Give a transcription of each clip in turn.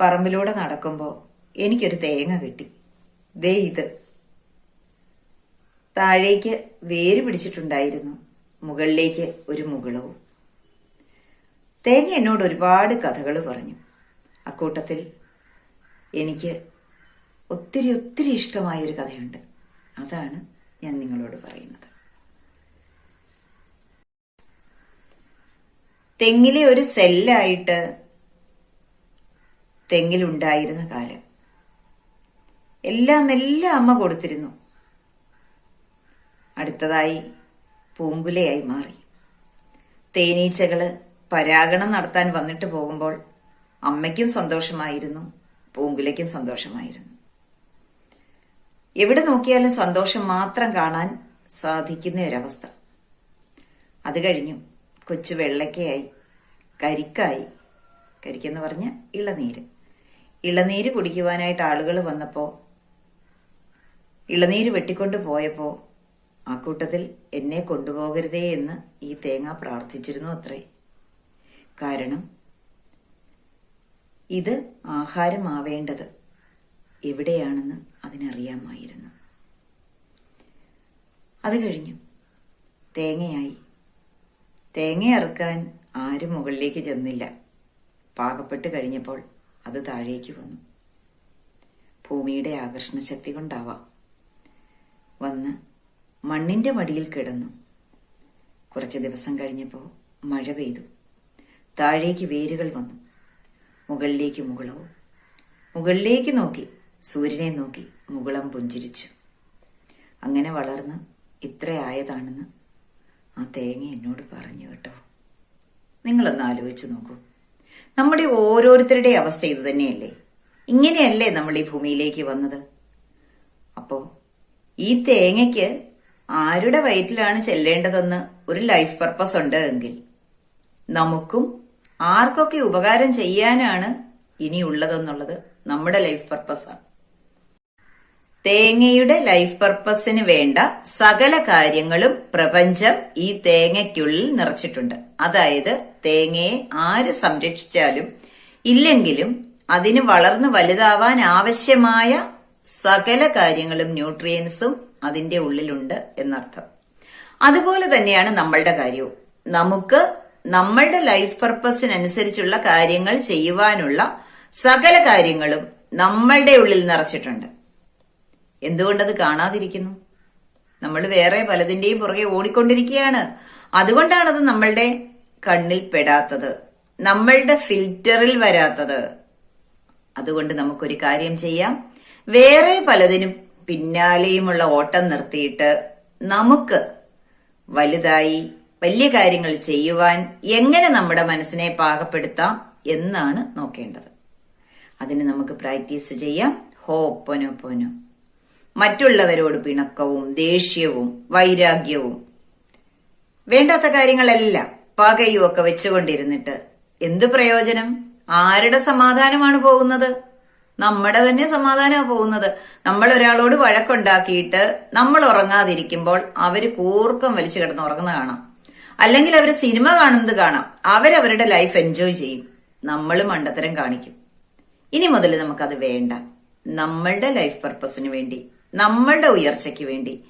പറമ്പിലൂടെ നടക്കുമ്പോൾ എനിക്കൊരു തേങ്ങ കിട്ടി. ദേ ഇത്. താഴേക്ക് വേര് പിടിച്ചിട്ടുണ്ടായിരുന്നു. മുകളിലേക്ക് ഒരു മുകളവും. തേങ്ങ എന്നോട് ഒരുപാട് കഥകൾ പറഞ്ഞു. അക്കൂട്ടത്തിൽ എനിക്ക് ഒത്തിരി ഒത്തിരി ഇഷ്ടമായൊരു കഥയുണ്ട്. അതാണ് ഞാൻ നിങ്ങളോട് പറയുന്നത്. തെങ്ങിലെ ഒരു സെല്ലായിട്ട് തെങ്ങിലുണ്ടായിരുന്ന കാലം. എല്ലാം എല്ലാം അമ്മ കൊടുത്തിരുന്നു. അടുത്തതായി പൂങ്കുലയായി മാറി. തേനീച്ചകൾ പരാഗണം നടത്താൻ വന്നിട്ട് പോകുമ്പോൾ അമ്മയ്ക്കും സന്തോഷമായിരുന്നു പൂങ്കുലയ്ക്കും സന്തോഷമായിരുന്നു. എവിടെ നോക്കിയാലും സന്തോഷം മാത്രം കാണാൻ സാധിക്കുന്ന ഒരവസ്ഥ. അത് കഴിഞ്ഞു. കൊച്ചു വെള്ളക്കയായി കരിക്കായി കരിക്കെന്ന് പറഞ്ഞ ഇളനീര്. ഇളനീര് കുടിക്കുവാനായിട്ട് ആളുകൾ വന്നപ്പോ ഇളനീര് വെട്ടിക്കൊണ്ട് പോയപ്പോ ആ കൂട്ടത്തിൽ എന്നെ കൊണ്ടുപോകരുതേ എന്ന് ഈ തേങ്ങ പ്രാർത്ഥിച്ചിരുന്നു അത്രേ. കാരണം ഇത് ആഹാരമാവേണ്ടത് എവിടെയാണെന്ന് അതിനറിയാമായിരുന്നു. അത് കഴിഞ്ഞു. തേങ്ങയായി. തേങ്ങ അറുക്കാൻ ആരും മുകളിലേക്ക് ചെന്നില്ല. പാകപ്പെട്ട് കഴിഞ്ഞപ്പോൾ അത് താഴേക്ക് വന്നു. ഭൂമിയുടെ ആകർഷണ ശക്തി കൊണ്ടാവാം. വന്ന് മണ്ണിന്റെ മടിയിൽ കിടന്നു. കുറച്ച് ദിവസം കഴിഞ്ഞപ്പോൾ മഴ പെയ്തു. താഴേക്ക് വേരുകൾ വന്നു. മുകളിലേക്ക് മുകളവും മുകളിലേക്ക് നോക്കി. സൂര്യനെ നോക്കി മുകളം പുഞ്ചിരിച്ചു. അങ്ങനെ വളർന്ന് ഇത്രയായതാണെന്ന് ആ തേങ്ങ എന്നോട് പറഞ്ഞു കേട്ടോ. നിങ്ങളൊന്ന് ആലോചിച്ച് നോക്കൂ. നമ്മുടെ ഓരോരുത്തരുടെ അവസ്ഥ ഇത് തന്നെയല്ലേ? ഇങ്ങനെയല്ലേ നമ്മൾ ഈ ഭൂമിയിലേക്ക് വന്നത്? അപ്പോ ഈ തേങ്ങയ്ക്ക് ആരുടെ വയറ്റിലാണ് ചെല്ലേണ്ടതെന്ന് ഒരു ലൈഫ് പർപ്പസ് ഉണ്ട് എങ്കിൽ നമുക്കും ആർക്കൊക്കെ ഉപകാരം ചെയ്യാനാണ് ഇനിയുള്ളതെന്നുള്ളത് നമ്മുടെ ലൈഫ് പർപ്പസാണ് തേങ്ങയുടെ ലൈഫ് പർപ്പസിന് വേണ്ട സകല കാര്യങ്ങളും പ്രപഞ്ചം ഈ തേങ്ങയ്ക്കുള്ളിൽ നിറച്ചിട്ടുണ്ട്. അതായത് തേങ്ങയെ ആര് സംരക്ഷിച്ചാലും ഇല്ലെങ്കിലും അതിന് വളർന്ന് വലുതാവാൻ ആവശ്യമായ സകല കാര്യങ്ങളും ന്യൂട്രിയൻസും അതിന്റെ ഉള്ളിലുണ്ട് എന്നർത്ഥം. അതുപോലെ തന്നെയാണ് നമ്മളുടെ കാര്യവും. നമുക്ക് നമ്മളുടെ ലൈഫ് പർപ്പസിനനുസരിച്ചുള്ള കാര്യങ്ങൾ ചെയ്യുവാനുള്ള സകല കാര്യങ്ങളും നമ്മളുടെ ഉള്ളിൽ നിറച്ചിട്ടുണ്ട്. എന്തുകൊണ്ടത് കാണാതിരിക്കുന്നു? നമ്മൾ വേറെ പലതിന്റെയും പുറകെ ഓടിക്കൊണ്ടിരിക്കുകയാണ്. അതുകൊണ്ടാണത് നമ്മളുടെ കണ്ണിൽ പെടാത്തത് നമ്മളുടെ ഫിൽറ്ററിൽ വരാത്തത്. അതുകൊണ്ട് നമുക്കൊരു കാര്യം ചെയ്യാം. വേറെ പലതിനും പിന്നാലെയുമുള്ള ഓട്ടം നിർത്തിയിട്ട് നമുക്ക് വലുതായി വലിയ കാര്യങ്ങൾ ചെയ്യുവാൻ എങ്ങനെ നമ്മുടെ മനസ്സിനെ പാകപ്പെടുത്താം എന്നാണ് നോക്കേണ്ടത്. അതിന് നമുക്ക് പ്രാക്ടീസ് ചെയ്യാം. ഹോപ്പൊനൊപ്പൊനോ മറ്റുള്ളവരോട് പിണക്കവും ദേഷ്യവും വൈരാഗ്യവും. വേണ്ടാത്ത കാര്യങ്ങളെല്ലാം പകയും ഒക്കെ വെച്ചുകൊണ്ടിരുന്നിട്ട് എന്ത് പ്രയോജനം? ആരുടെ സമാധാനമാണ് പോകുന്നത്? നമ്മുടെ തന്നെ സമാധാനമാണ് പോകുന്നത്. നമ്മൾ ഒരാളോട് വഴക്കുണ്ടാക്കിയിട്ട് നമ്മൾ ഉറങ്ങാതിരിക്കുമ്പോൾ അവർ കൂർക്കം വലിച്ചു കിടന്ന് ഉറങ്ങുന്ന കാണാം. അല്ലെങ്കിൽ അവർ സിനിമ കാണുന്നത് കാണാം. അവരവരുടെ ലൈഫ് എൻജോയ് ചെയ്യും. നമ്മൾ മണ്ടത്തരം കാണിക്കും. ഇനി മുതൽ നമുക്കത് വേണ്ട. നമ്മളുടെ ലൈഫ് പർപ്പസിന് വേണ്ടി നമ്മളുടെ ഉയർച്ചയ്ക്ക് വേണ്ടി.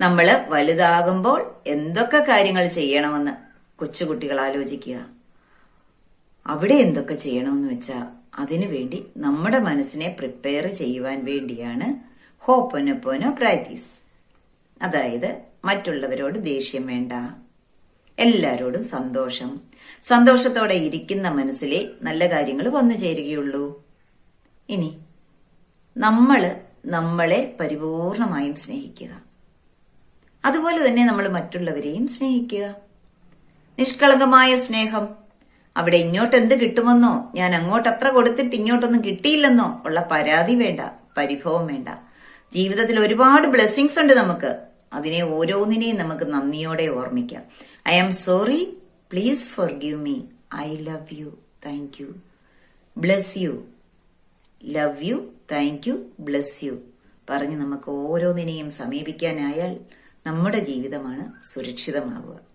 നമ്മൾ വലുതാകുമ്പോൾ എന്തൊക്കെ കാര്യങ്ങൾ ചെയ്യണമെന്ന് കൊച്ചുകുട്ടികൾ ആലോചിക്കുക. അവിടെ എന്തൊക്കെ ചെയ്യണമെന്ന് വെച്ചാൽ അതിനുവേണ്ടി നമ്മുടെ മനസ്സിനെ പ്രിപ്പയർ ചെയ്യുവാൻ വേണ്ടിയാണ് ഹോപ്പൊനൊപ്പോനോ പ്രാക്ടീസ്. അതായത് മറ്റുള്ളവരോട് ദേഷ്യം വേണ്ട. എല്ലാരോടും സന്തോഷം. സന്തോഷത്തോടെ ഇരിക്കുന്ന മനസ്സിലെ നല്ല കാര്യങ്ങൾ വന്നു ചേരുകയുള്ളൂ. ഇനി നമ്മൾ നമ്മളെ പരിപൂർണമായും സ്നേഹിക്കുക. അതുപോലെ തന്നെ നമ്മൾ മറ്റുള്ളവരെയും സ്നേഹിക്കുക. നിഷ്കളങ്കമായ സ്നേഹം അവിടെ ഇങ്ങോട്ട് എന്ത് കിട്ടുമെന്നോ ഞാൻ അങ്ങോട്ട് അത്ര കൊടുത്തിട്ട് ഇങ്ങോട്ടൊന്നും കിട്ടിയില്ലെന്നോ ഉള്ള പരാതി വേണ്ട പരിഭവം വേണ്ട. ജീവിതത്തിൽ ഒരുപാട് ബ്ലെസ്സിങ്സ് ഉണ്ട് നമുക്ക്. അതിനെ ഓരോന്നിനെയും നമുക്ക് നന്ദിയോടെ ഓർമ്മിക്കാം. I am sorry please forgive me. I love you. Thank you. Bless you. Love you thank you bless you പറഞ്ഞ് നമുക്ക് ഓരോന്നിനെയും സമീപിക്കാനായാൽ നമ്മുടെ ജീവിതമാണ് സുരക്ഷിതമാവുക.